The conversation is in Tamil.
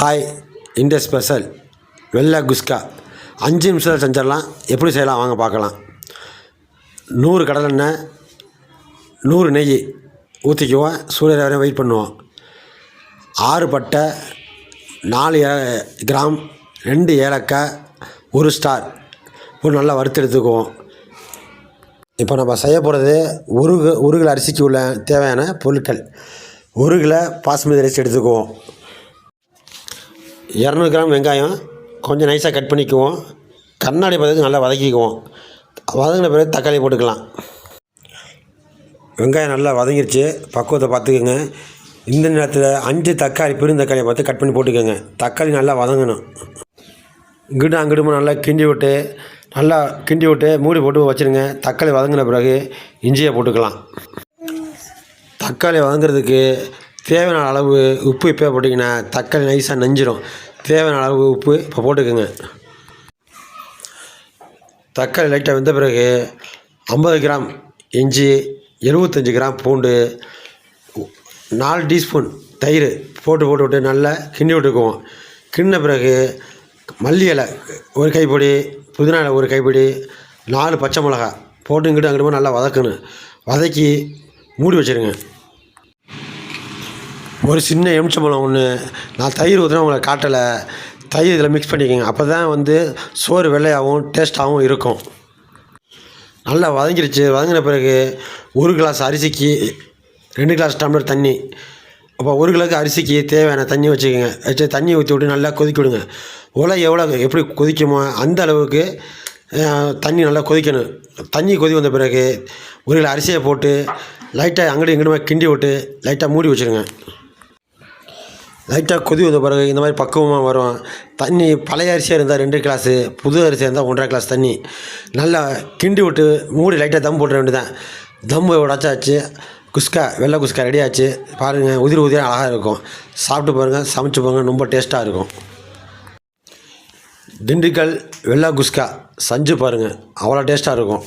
ஹாய் இண்டியா ஸ்பெஷல் வெள்ளை குஸ்கா. அஞ்சு நிமிஷத்தில் செஞ்சிடலாம். எப்படி செய்யலாம்? வாங்க பார்க்கலாம். நூறு கடலெண்ணெய் நூறு நெய் ஊற்றிக்குவோம் சூரியன் வரையும் வெயிட் பண்ணுவோம். ஆறு பட்டை நாலு ஏ- கிராம் ரெண்டு ஏலக்காய் ஒரு ஸ்டார். ஒரு நல்லா வறுத்து எடுத்துக்குவோம். இப்போ நம்ம செய்ய போகிறது ஒரு ஒரு கிலோ அரிசிக்கு உள்ள தேவையான பொருட்கள். ஒரு கிலோ பாஸ்மதி ரைஸ் எடுத்துக்குவோம். இரநூறு கிராம் வெங்காயம் கொஞ்சம் நைஸாக கட் பண்ணிக்குவோம். கண்ணாடி பதத்துக்கு நல்லா வதக்கிக்குவோம். வதங்கின பிறகு தக்காளி போட்டுக்கலாம். வெங்காயம் நல்லா வதங்கிருச்சு. பக்குவத்தை பார்த்துக்கோங்க. இந்த நேரத்தில் அஞ்சு தக்காளி பெருந்தக்காளியை பார்த்து கட் பண்ணி போட்டுக்கோங்க. தக்காளி நல்லா வதங்கணும். இங்கிட்டும் அங்கிட்டும் நல்லா கிண்டி விட்டு நல்லா கிண்டி விட்டு மூடி போட்டு வச்சுருங்க. தக்காளி வதங்கின பிறகு இஞ்சியை போட்டுக்கலாம். தக்காளி வதங்குறதுக்கு தேவையான அளவு உப்பு இப்போ போட்டிங்கன்னா தக்காளி நைஸாக நஞ்சிரும். தேவையான அளவு உப்பு இப்போ போட்டுக்கோங்க. தக்காளி லைட்டாக வெந்த பிறகு ஐம்பது கிராம் இஞ்சி எழுபத்தஞ்சி கிராம் பூண்டு நாலு டீஸ்பூன் தயிர் போட்டு போட்டு விட்டு நல்லா கிண்டி விட்டுக்குவோம். கிண்டின பிறகு மல்லி இலை ஒரு கைப்பிடி புதினா இலை ஒரு கைப்பிடி நாலு பச்சை மிளகா போட்டு இங்கிட்டு அங்கிட்டு நல்லா வதக்கணும். வதக்கி மூடி வச்சிருங்க. ஒரு சின்ன எலுமிச்சம்பழம் ஒன்று நான் தயிர் ஊற்றினா உங்களை காட்டலை. தயிர் இதில் மிக்ஸ் பண்ணிக்கோங்க. அப்போ தான் வந்து சோறு வெள்ளையாகவும் டேஸ்ட்டாகவும் இருக்கும். நல்லா வதங்கிருச்சு. வதங்கின பிறகு ஒரு கிளாஸ் அரிசிக்கு ரெண்டு கிளாஸ் டம்ளர் தண்ணி. அப்போ ஒரு கிலோக்கு அரிசிக்கு தேவையான தண்ணி வச்சுக்கோங்க. வச்சு தண்ணி ஊற்றி விட்டு நல்லா கொதிக்க விடுங்க. உலை எவ்வளோ எப்படி கொதிக்குமோ அந்த அளவுக்கு தண்ணி நல்லா கொதிக்கணும். தண்ணி கொதி வந்த பிறகு ஒரு கிலோ அரிசியை போட்டு லைட்டாக அங்கிட்டு இங்கிட்டுமா கிண்டி விட்டு லைட்டாக மூடி வச்சுருங்க. லைட்டாக கொதி வந்த பிறகு இந்த மாதிரி பக்குவமாக வரும். தண்ணி பழைய அரிசியாக இருந்தால் ரெண்டு கிளாஸு புது அரிசியாக இருந்தால் ஒன்றரை கிளாஸ் தண்ணி. நல்லா கிண்டி விட்டு மூடி லைட்டாக தம் போட்டுற வேண்டியதான் தம்மு உடச்சாச்சு. குஸ்கா வெள்ளை குஸ்கா ரெடி ஆச்சு. பாருங்கள் உதிரி உதிரியாக அழகாக இருக்கும். சாப்பிட்டு பாருங்கள் சமைச்சு பாருங்கள் ரொம்ப டேஸ்ட்டாக இருக்கும். திண்டுக்கல் வெள்ளை குஸ்கா செஞ்சு பாருங்கள் அவ்வளோ டேஸ்ட்டாக இருக்கும்.